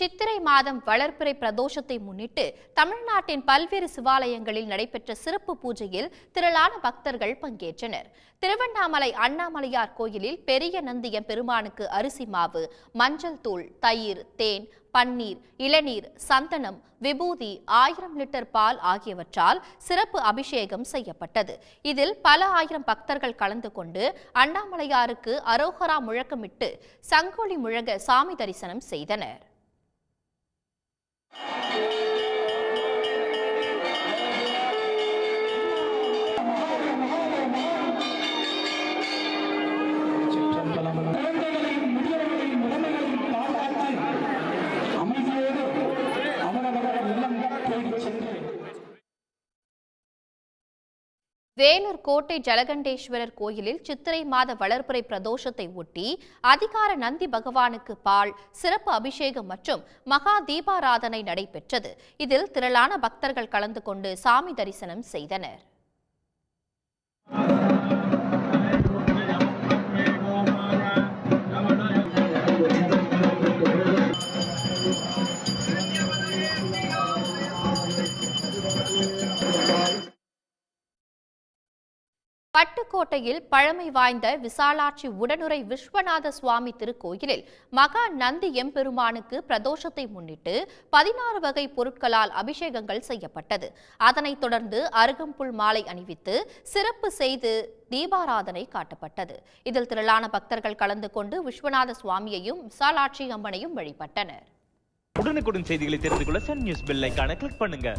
சித்திரை மாதம் வளர்ப்புறை பிரதோஷத்தை முன்னிட்டு தமிழ்நாட்டின் பல்வேறு சிவாலயங்களில் நடைபெற்ற சிறப்பு பூஜையில் திரளான பக்தர்கள் பங்கேற்றனர். திருவண்ணாமலை அண்ணாமலையார் கோயிலில் பெரிய நந்தியம் பெருமானுக்கு அரிசி மாவு மஞ்சள் தூள் தயிர் தேன் பன்னீர் இளநீர் சந்தனம் விபூதி ஆயிரம் லிட்டர் பால் ஆகியவற்றால் சிறப்பு அபிஷேகம் செய்யப்பட்டது. இதில் பல ஆயிரம் பக்தர்கள் கலந்து கொண்டு அண்ணாமலையாருக்கு அரோகரா முழக்கமிட்டு சங்கோலி முழங்க சாமி தரிசனம் செய்தனர். வேலூர் கோட்டை ஜலகண்டேஸ்வரர் கோயிலில் சித்திரை மாத வளர்ப்புரை பிரதோஷத்தை ஒட்டி அதிகார நந்தி பகவானுக்கு பால் சிறப்பு அபிஷேகம் மற்றும் மகா தீபாராதனை நடைபெற்றது. இதில் திரளான பக்தர்கள் கலந்து கொண்டு சாமி தரிசனம் செய்தனர். பட்டுக்கோட்டையில் பழமை வாய்ந்த விசாலாட்சி உடனுரை விஸ்வநாத சுவாமி திருக்கோயிலில் மகா நந்தி எம்பெருமானுக்கு பிரதோஷத்தை முன்னிட்டு பதினாறு வகை பொருட்களால் அபிஷேகங்கள் செய்யப்பட்டது. அதனைத் தொடர்ந்து அருகம்புல் மாலை அணிவித்து சிறப்பு செய்து தீபாராதனை காட்டப்பட்டது. இதில் திரளான பக்தர்கள் கலந்து கொண்டு விஸ்வநாத சுவாமியையும் விசாலாட்சி அம்மனையும் வழிபட்டனர். உடனுக்குடன் செய்திகளை தெரிந்து கொள்ள சன் நியூஸ் பெல் கிளிக் பண்ணுங்க.